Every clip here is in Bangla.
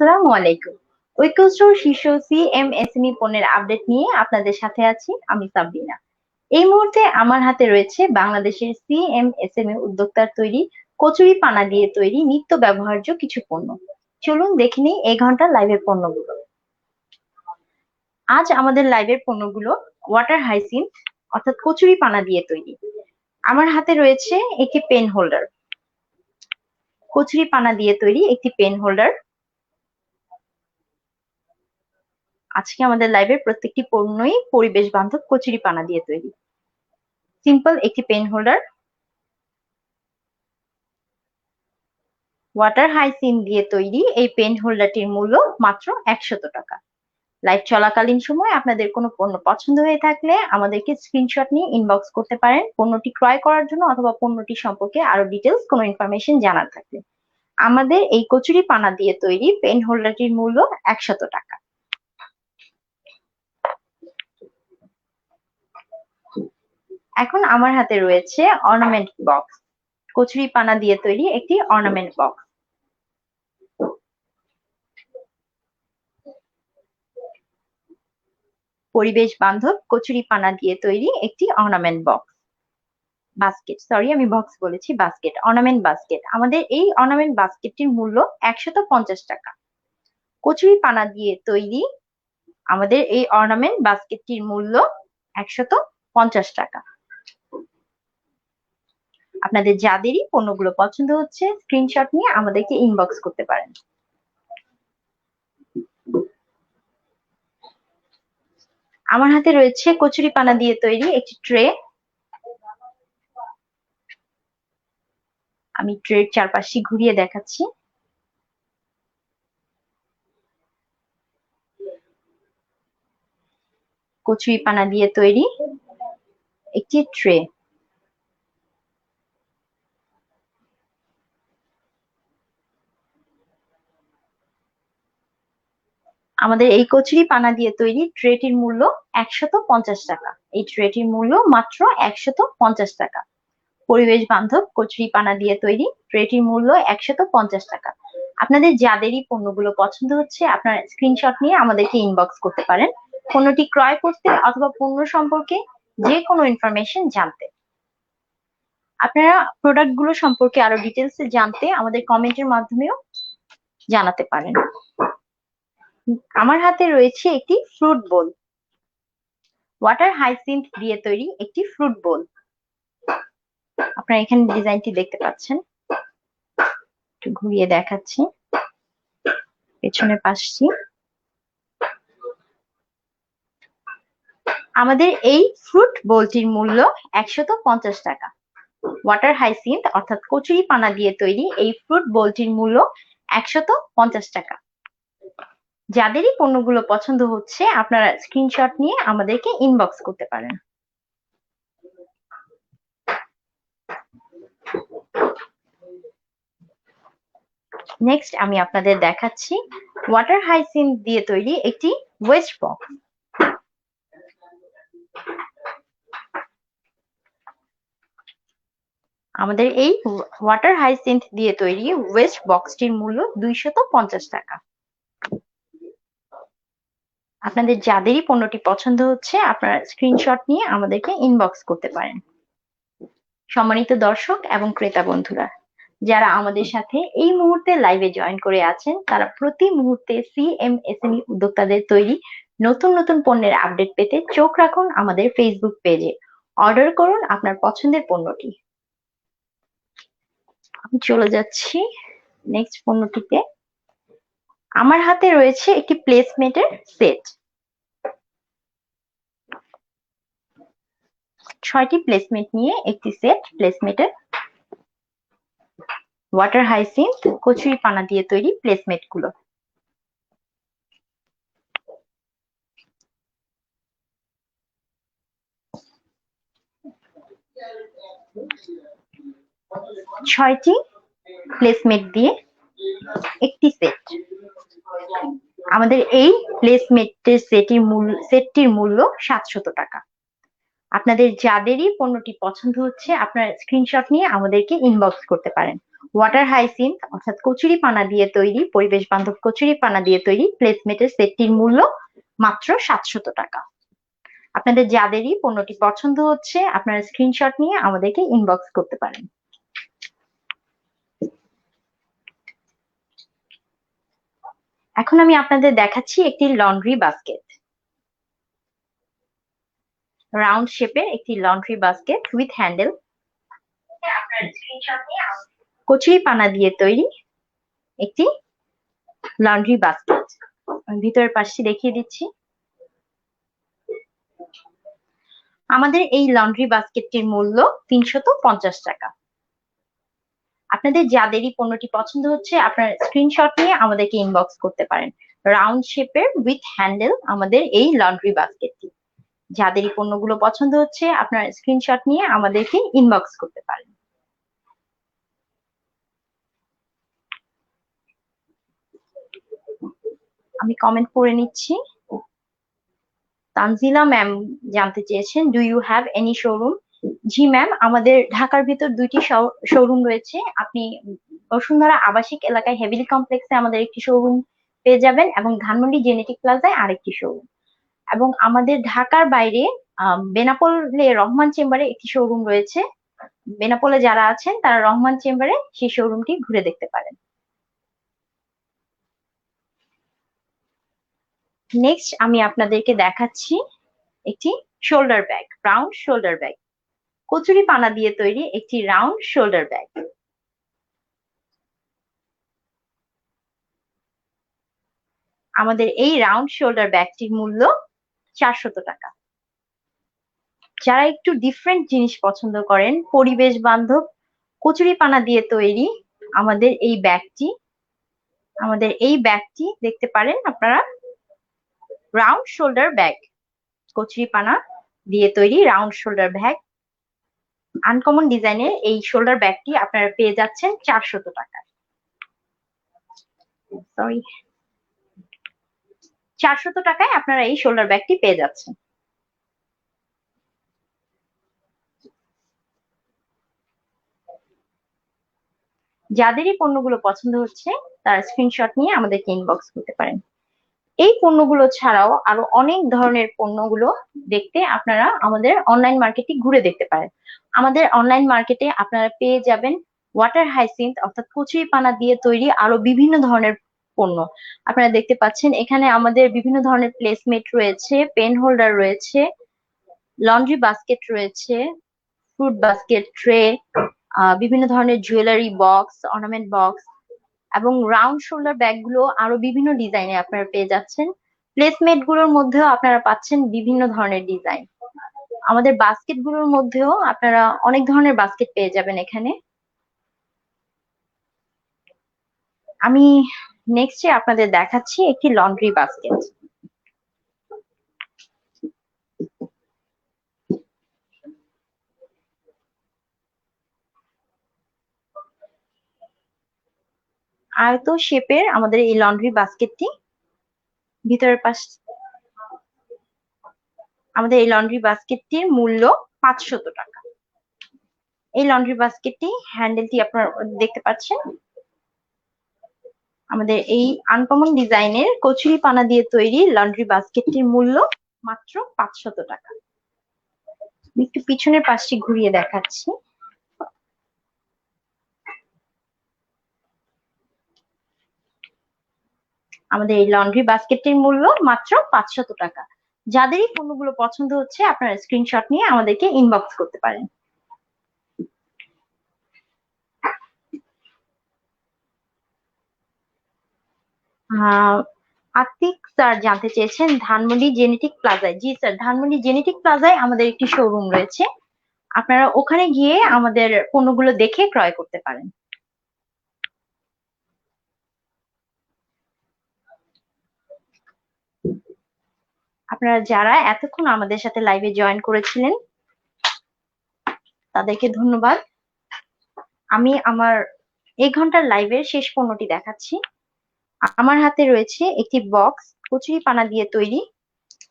আসসালামু আলাইকুম। ঐক্য স্টোর শীর্ষ সিএমএসএমই পণ্যের আপডেট নিয়ে আপনাদের সাথে আছি আমি সাবরিনা এই মুহূর্তে আমার হাতে রয়েছে বাংলাদেশের সিএমএসএমই উদ্যোক্তার তৈরি, কচুরি পানা দিয়ে তৈরি নিত্য ব্যবহার্য কিছু পণ্য। চলুন দেখে নিই এই ঘণ্টার লাইভের পণ্যগুলো। আজ আমাদের লাইভের পণ্যগুলো ওয়াটার হাইসিন অর্থাৎ কচুরি পানা দিয়ে তৈরি। আমার হাতে রয়েছে একটি পেন হোল্ডার কচুরি পানা দিয়ে তৈরি একটি পেন হোল্ডার আজকে আমাদের লাইভের প্রত্যেকটি পণ্যই পরিবেশ বান্ধব কচুরি পানা দিয়ে তৈরি। সিম্পল একটি পেন হোল্ডার ওয়াটার হাইসিন দিয়ে তৈরি এই পেন হোল্ডারটির মূল্য মাত্র একশত টাকা। লাইভ চলাকালীন সময় আপনাদের কোনো পণ্য পছন্দ হয়ে থাকলে আমাদেরকে স্ক্রিনশট নিয়ে ইনবক্স করতে পারেন। পণ্যটি ক্রয় করার জন্য অথবা পণ্যটি সম্পর্কে আরও ডিটেলস কোনো ইনফরমেশন জানার থাকলে। আমাদের এই কচুরি পানা দিয়ে তৈরি পেন হোল্ডারটির মূল্য একশত টাকা। এখন আমার হাতে রয়েছে অর্নামেন্ট বক্স কচুরি পানা দিয়ে তৈরি একটি অর্নামেন্ট বক্স পরিবেশ বান্ধব কচুরি পানা দিয়ে তৈরি একটি অর্নামেন্ট বক্স বাস্কেট সরি আমি বক্স বলেছি বাস্কেট অর্নামেন্ট বাস্কেট আমাদের এই অর্নামেন্ট বাস্কেটটির মূল্য একশত পঞ্চাশ টাকা। কচুরি পানা দিয়ে তৈরি আমাদের এই অর্নামেন্ট বাস্কেটটির মূল্য একশত পঞ্চাশ টাকা। আপনাদের যাদেরই পণ্যগুলো পছন্দ হচ্ছে স্ক্রিনশট নিয়ে আমাদেরকে ইনবক্স করতে পারেন। আমার হাতে রয়েছে কচুরি পানা দিয়ে তৈরি একটি ট্রে। আমি ট্রের চারপাশে ঘুরিয়ে দেখাচ্ছি। কচুরি পানা দিয়ে তৈরি একটি ট্রে। আমাদের এই কচুরি পানা দিয়ে তৈরি ট্রেটির মূল্য একশত পঞ্চাশ টাকা। এই ট্রেটির মূল্য মাত্র একশত পঞ্চাশ টাকা। পরিবেশ বান্ধব কচুরি পানা দিয়ে তৈরি ট্রেটির মূল্য একশত পঞ্চাশ টাকা। আপনাদের যাদেরই পণ্যগুলো পছন্দ হচ্ছে, আপনারা স্ক্রিনশট নিয়ে আমাদেরকে ইনবক্স করতে পারেন। পণ্যটি ক্রয় করতে অথবা পণ্য সম্পর্কে যে কোনো ইনফরমেশন জানতে। আপনারা প্রোডাক্টগুলো সম্পর্কে আরও ডিটেলস জানতে আমাদের কমেন্টের মাধ্যমেও জানাতে পারেন। আমার হাতে রয়েছে একটি ফ্রুট বোল ওয়াটার হাইসিন্থ দিয়ে তৈরি একটি ফ্রুট বোল আপনারা এখানে ডিজাইনটি দেখতে পাচ্ছেন। একটু ঘুরিয়ে দেখাচ্ছি। পেছনে পাশছি আমাদের এই ফ্রুট বোলটির মূল্য একশত পঞ্চাশ টাকা। ওয়াটার হাইসিন্থ অর্থাৎ কচুরি পানা দিয়ে তৈরি এই ফ্রুট বোলটির মূল্য একশত পঞ্চাশ টাকা। যাদেরই পণ্যগুলো পছন্দ হচ্ছে, আপনারা স্ক্রিনশট নিয়ে আমাদেরকে ইনবক্স করতে পারেন। নেক্সট আমি আপনাদের দেখাচ্ছি ওয়াটার হাইসিন দিয়ে তৈরি একটি ওয়েস্ট বক্স আমাদের এই ওয়াটার হাইসিন্থ দিয়ে তৈরি ওয়েস্ট বক্সটির মূল্য দুইশত পঞ্চাশ টাকা। আপনাদের যাদেরই পণ্যটি পছন্দ হচ্ছে, আপনারা স্ক্রিনশট নিয়ে আমাদেরকে ইনবক্স করতে পারেন। সম্মানিত দর্শক এবং ক্রেতা বন্ধুরা, যারা আমাদের সাথে এই মুহূর্তে লাইভে জয়েন করে আছেন, তারা প্রতি মুহূর্তে সিএমএসএমই উদ্যোক্তাদের তৈরি নতুন নতুন পণ্যের আপডেট পেতে চোখ রাখুন আমাদের ফেসবুক পেজে অর্ডার করুন আপনার পছন্দের পণ্যটি। আমি চলে যাচ্ছি নেক্সট পণ্যটিতে। আমার হাতে রয়েছে একটি প্লেসমেটের সেট ছয়টি প্লেসমেন্ট নিয়ে একটি সেট প্লেসমেটের ওয়াটার হাইসিন্থ কচুরি পানা দিয়ে তৈরি প্লেসমেন্টগুলো। ছয়টি প্লেসমেন্ট দিয়ে একটি সেট আমাদের এই প্লেসমেটের সেটির মূল্য সেটটির মূল্য সাতশত টাকা। আপনাদের যাদেরই পণ্যটি পছন্দ হচ্ছে, আপনারা স্ক্রিনশট নিয়ে আমাদেরকে ইনবক্স করতে পারেন। ওয়াটার হাইসিন্থ অর্থাৎ কচুরি পানা দিয়ে তৈরি, পরিবেশ বান্ধব কচুরি পানা দিয়ে তৈরি প্লেসমেটের সেটটির মূল্য মাত্র সাতশত টাকা। আপনাদের যাদেরই পণ্যটি পছন্দ হচ্ছে, আপনারা স্ক্রিনশট নিয়ে আমাদেরকে ইনবক্স করতে পারেন। এখন আমি আপনাদের দেখাচ্ছি একটি লন্ড্রি বাস্কেট। রাউন্ড শেপের একটি লন্ড্রি বাস্কেট উইথ হ্যান্ডেল। কচুরি পানা দিয়ে তৈরি একটি লন্ড্রি বাস্কেট। ভিতরের পাশটি দেখিয়ে দিচ্ছি। আমাদের এই লন্ড্রি বাস্কেটটির মূল্য তিনশত পঞ্চাশ টাকা। আপনাদের যাদেরই পণ্যটি পছন্দ হচ্ছে, আপনার স্ক্রিনশট নিয়ে আমাদেরকে ইনবক্স করতে পারেন। রাউন্ড শেপের উইথ হ্যান্ডেল আমাদের এই লন্ড্রি বাস্কেটটি যাদেরই পণ্যগুলো পছন্দ হচ্ছে, আপনার স্ক্রিনশট নিয়ে আমাদেরকে ইনবক্স করতে পারেন। আমি কমেন্ট করে নিচ্ছি। তানজিলা ম্যাম জানতে চেয়েছেন do you have any showroom G ma'am আমাদের ঢাকার ভিতর দুইটি শোরুম রয়েছে। আপনি বসুন্ধরা আবাসিক এলাকায় হেভিলি কমপ্লেক্সে আমাদের একটি শোরুম পেয়ে যাবেন এবং ধানমন্ডি জেনেটিক প্লাজায় আরেকটি শোরুম এবং আমাদের ঢাকার বাইরে বেনাপোলে রহমান চেম্বারে একটি শোরুম রয়েছে। বেনাপোলে যারা আছেন, তারা রহমান চেম্বারে সেই শোরুমটি ঘুরে দেখতে পারেন। নেক্সট আমি আপনাদেরকে দেখাচ্ছি একটি shoulder bag round shoulder bag kachori পানা দিয়ে তৈরি একটি রাউন্ড শোল্ডার ব্যাগ আমাদের এই রাউন্ড শোল্ডার ব্যাগটির মূল্য চারশত টাকা। যারা একটু ডিফারেন্ট জিনিস পছন্দ করেন, পরিবেশ বান্ধব, কচুরি পানা দিয়ে তৈরি আমাদের এই ব্যাগটি আমাদের এই ব্যাগটি দেখতে পারেন আপনারা রাউন্ড শোল্ডার ব্যাগ কচুরি পানা দিয়ে তৈরি রাউন্ড শোল্ডার ব্যাগ আনকমন ডিজাইনের এই শোল্ডার ব্যাগটি আপনারা পেয়ে যাচ্ছেন চারশত টাকা সরি চারশত টাকায় আপনারা এই শোল্ডার ব্যাগটি পেয়ে যাচ্ছেন। যাদেরই পণ্যগুলো পছন্দ হচ্ছে, তারা স্ক্রিনশট নিয়ে আমাদেরকে ইনবক্স করতে পারেন। এই পণ্যগুলো ছাড়াও আরও অনেক ধরনের পণ্যগুলো দেখতে আপনারা আমাদের অনলাইন মার্কেটে ঘুরে দেখতে পারেন। আমাদের অনলাইন মার্কেটে আপনারা পেয়ে যাবেন ওয়াটার হাইসিন্থ অর্থাৎ কচুরি পানা দিয়ে তৈরি আরও বিভিন্ন ধরনের পণ্য। আপনারা দেখতে পাচ্ছেন এখানে আমাদের বিভিন্ন ধরনের প্লেসমেট রয়েছে পেন হোল্ডার রয়েছে লন্ড্রি বাস্কেট রয়েছে ফ্রুট বাস্কেট ট্রে বিভিন্ন ধরনের জুয়েলারি বক্স অর্নামেন্ট বক্স এবং রাউন্ড শোল্ডার ব্যাগগুলো আরও বিভিন্ন ডিজাইনে আপনারা পেয়ে যাচ্ছেন। প্লেসমেটগুলোর মধ্যেও আপনারা পাচ্ছেন বিভিন্ন ধরনের ডিজাইন আমাদের বাস্কেটগুলোর মধ্যেও আপনারা অনেক ধরনের বাস্কেট পেয়ে যাবেন এখানে। আমি নেক্সটে আপনাদের দেখাচ্ছি একটি লন্ড্রি বাস্কেট আয়ত শেপের আমাদের এই লন্ড্রি বাস্কেটটি ভিতরের পাশ আমাদের এই লন্ড্রি বাস্কেটটির মূল্য পাঁচশত টাকা। এই লন্ড্রি বাস্কেটটি হ্যান্ডেলটি আপনারা দেখতে পাচ্ছেন। আমাদের এই আনকমন ডিজাইনের কচুরি পানা দিয়ে তৈরি লন্ড্রি বাস্কেটটির মূল্য মাত্র পাঁচশত টাকা। একটু পিছনের পাশটি ঘুরিয়ে দেখাচ্ছি। আমাদের এই লন্ড্রি বাস্কেটটির মূল্য মাত্র পাঁচশত টাকা। যাদেরই পণ্যগুলো পছন্দ হচ্ছে, আপনারা স্ক্রিনশট নিয়ে আমাদেরকে ইনবক্স করতে পারেন। আতিক স্যার জানতে চেয়েছেন ধানমন্ডি জেনেটিক প্লাজায়। জি স্যার, ধানমন্ডি জেনেটিক প্লাজায় আমাদের একটি শোরুম রয়েছে। আপনারা ওখানে গিয়ে আমাদের পণ্যগুলো দেখে ক্রয় করতে পারেন। আপনারা যারা এতক্ষণ আমাদের সাথে লাইভে জয়েন করেছিলেন, তাদেরকে ধন্যবাদ। আমি আমার এই ঘণ্টার লাইভের শেষ পণ্যটি দেখাচ্ছি। আমার হাতে রয়েছে একটি বক্স কচুরি পানা দিয়ে তৈরি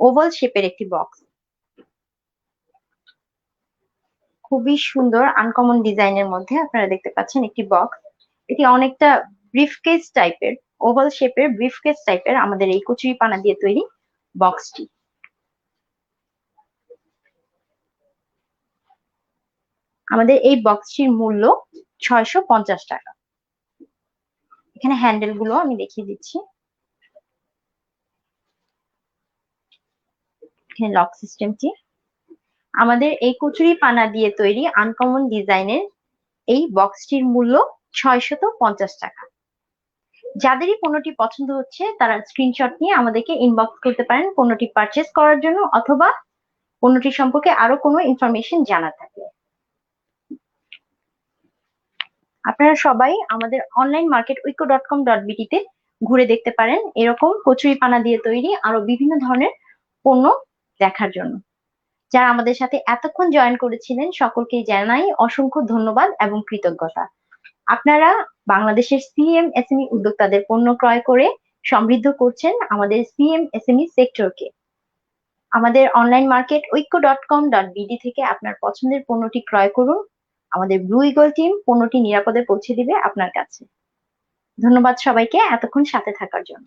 ওভাল শেপের একটি বক্স খুবই সুন্দর আনকমন ডিজাইনের মধ্যে আপনারা দেখতে পাচ্ছেন একটি বক্স এটি অনেকটা ব্রিফকেস টাইপের ওভাল শেপের ব্রিফকেস টাইপের আমাদের এই কচুরি পানা দিয়ে তৈরি। বক্সটি আমাদের এই বক্সটির মূল্য ছয়শো পঞ্চাশ টাকা। এখানে হ্যান্ডেলগুলো আমি দেখিয়ে দিচ্ছি। এখানে লক সিস্টেমটি আমাদের এই কচুরি পানা দিয়ে তৈরি আনকমন ডিজাইনের এই বক্সটির মূল্য ছয়শত পঞ্চাশ টাকা। যাদেরই পণ্যটি পছন্দ হচ্ছে, তারা স্ক্রিনশট নিয়ে আমাদেরকে ইনবক্স করতে পারেন পণ্যটি পারচেস করার জন্য অথবা পণ্যটি সম্পর্কে আরও কোনো ইনফরমেশন জানা থাকলে আপনারা সবাই আমাদের online market উইকো dot com dot বিটিতে ঘুরে দেখতে পারেন এরকম কচুরি পানা দিয়ে তৈরি আরও বিভিন্ন ধরনের পণ্য দেখার জন্য। যারা আমাদের সাথে এতক্ষণ জয়েন করেছিলেন, সকলকেই জানাই অসংখ্য ধন্যবাদ এবং কৃতজ্ঞতা। আপনারা বাংলাদেশের সিএম এসএমই উদ্যোক্তাদের পণ্য ক্রয় করে সমৃদ্ধ করছেন আমাদের সিএম এসএমই সেক্টরকে আমাদের online market Oikko dot com dot BD থেকে আপনার পছন্দের পণ্যটি ক্রয় করুন। আমাদের ব্লু ইগল টিম পণ্যটি নিরাপদে পৌঁছে দিবে আপনার কাছে। ধন্যবাদ সবাইকে, এতক্ষণ সাথে থাকার জন্য।